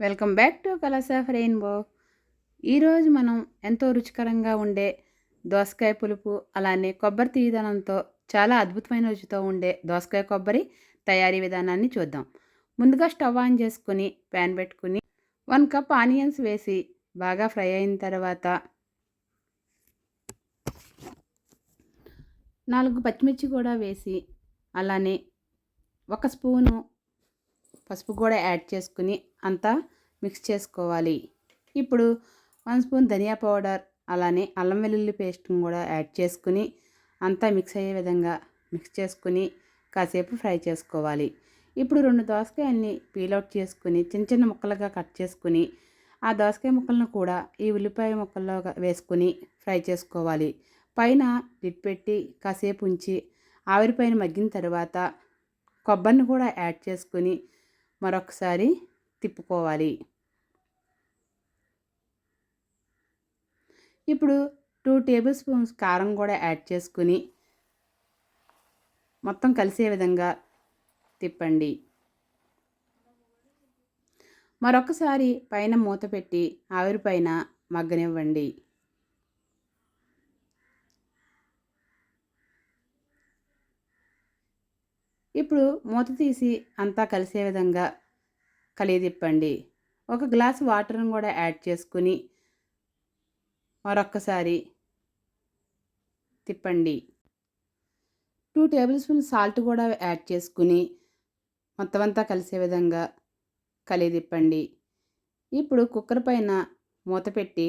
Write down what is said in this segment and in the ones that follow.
Welcome back to colours of rainbow ఈరోజు మనం ఎంతో రుచికరంగా ఉండే దోసకాయ పులుపు అలానే కొబ్బరి తీయదనంతో చాలా అద్భుతమైన రుచితో ఉండే దోసకాయ కొబ్బరి తయారీ విధానాన్ని చూద్దాం. ముందుగా స్టవ్ ఆన్ చేసుకుని ప్యాన్ పెట్టుకుని వన్ కప్ ఆనియన్స్ వేసి బాగా ఫ్రై అయిన తర్వాత నాలుగు పచ్చిమిర్చి కూడా వేసి అలానే ఒక స్పూను పసుపు కూడా యాడ్ చేసుకుని అంతా మిక్స్ చేసుకోవాలి. ఇప్పుడు వన్ స్పూన్ ధనియా పౌడర్ అలానే అల్లం వెల్లుల్లి పేస్ట్ని కూడా యాడ్ చేసుకుని అంతా మిక్స్ అయ్యే విధంగా మిక్స్ చేసుకుని కాసేపు ఫ్రై చేసుకోవాలి. ఇప్పుడు రెండు దోసకాయల్ని పీలౌట్ చేసుకుని చిన్న చిన్న ముక్కలుగా కట్ చేసుకుని ఆ దోసకాయ ముక్కలను కూడా ఈ ఉల్లిపాయ ముక్కల్లో వేసుకుని ఫ్రై చేసుకోవాలి. పైన లిట్ పెట్టి కాసేపు ఉంచి ఆవిరిపైన మగ్గిన తర్వాత కొబ్బరిని కూడా యాడ్ చేసుకుని మరొకసారి తిప్పుకోవాలి. ఇప్పుడు టూ టేబుల్ స్పూన్స్ కారం కూడా యాడ్ చేసుకుని మొత్తం కలిసే విధంగా తిప్పండి. మరొకసారి పైన మూత పెట్టి ఆవిరిపైన మగ్గనివ్వండి. ఇప్పుడు మూత తీసి అంతా కలిసే విధంగా కలియదిప్పండి. ఒక గ్లాస్ వాటర్ని కూడా యాడ్ చేసుకుని మరొక్కసారి తిప్పండి. టూ టేబుల్ స్పూన్ సాల్ట్ కూడా యాడ్ చేసుకుని మొత్తం అంతా కలిసే విధంగా కలిదిప్పండి ఇప్పుడు కుక్కర్ పైన మూత పెట్టి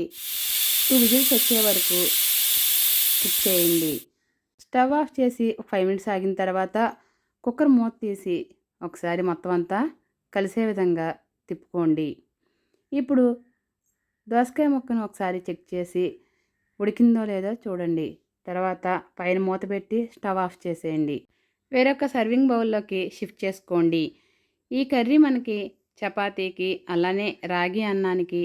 టూ విజిల్స్ వచ్చే వరకు కుక్ చేయండి. స్టవ్ ఆఫ్ చేసి ఒక ఫైవ్ మినిట్స్ ఆగిన తర్వాత కుక్కర్ మూత తీసి ఒకసారి మొత్తం అంతా కలిసే విధంగా తిప్పుకోండి. ఇప్పుడు దోసకాయ ముక్కను ఒకసారి చెక్ చేసి ఉడికిందో లేదో చూడండి. తర్వాత పైన మూత పెట్టి స్టవ్ ఆఫ్ చేసేయండి. వేరొక సర్వింగ్ బౌల్లోకి షిఫ్ట్ చేసుకోండి. ఈ కర్రీ మనకి చపాతీకి అలానే రాగి అన్నానికి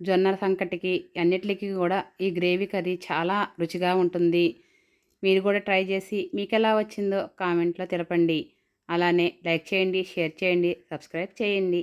జొన్న సంకటికి అన్నిటికీ కూడా ఈ గ్రేవీ కర్రీ చాలా రుచిగా ఉంటుంది. మీరు కూడా ట్రై చేసి మీకు ఎలా వచ్చిందో కామెంట్లో తెలపండి. అలానే లైక్ చేయండి షేర్ చేయండి సబ్స్క్రైబ్ చేయండి.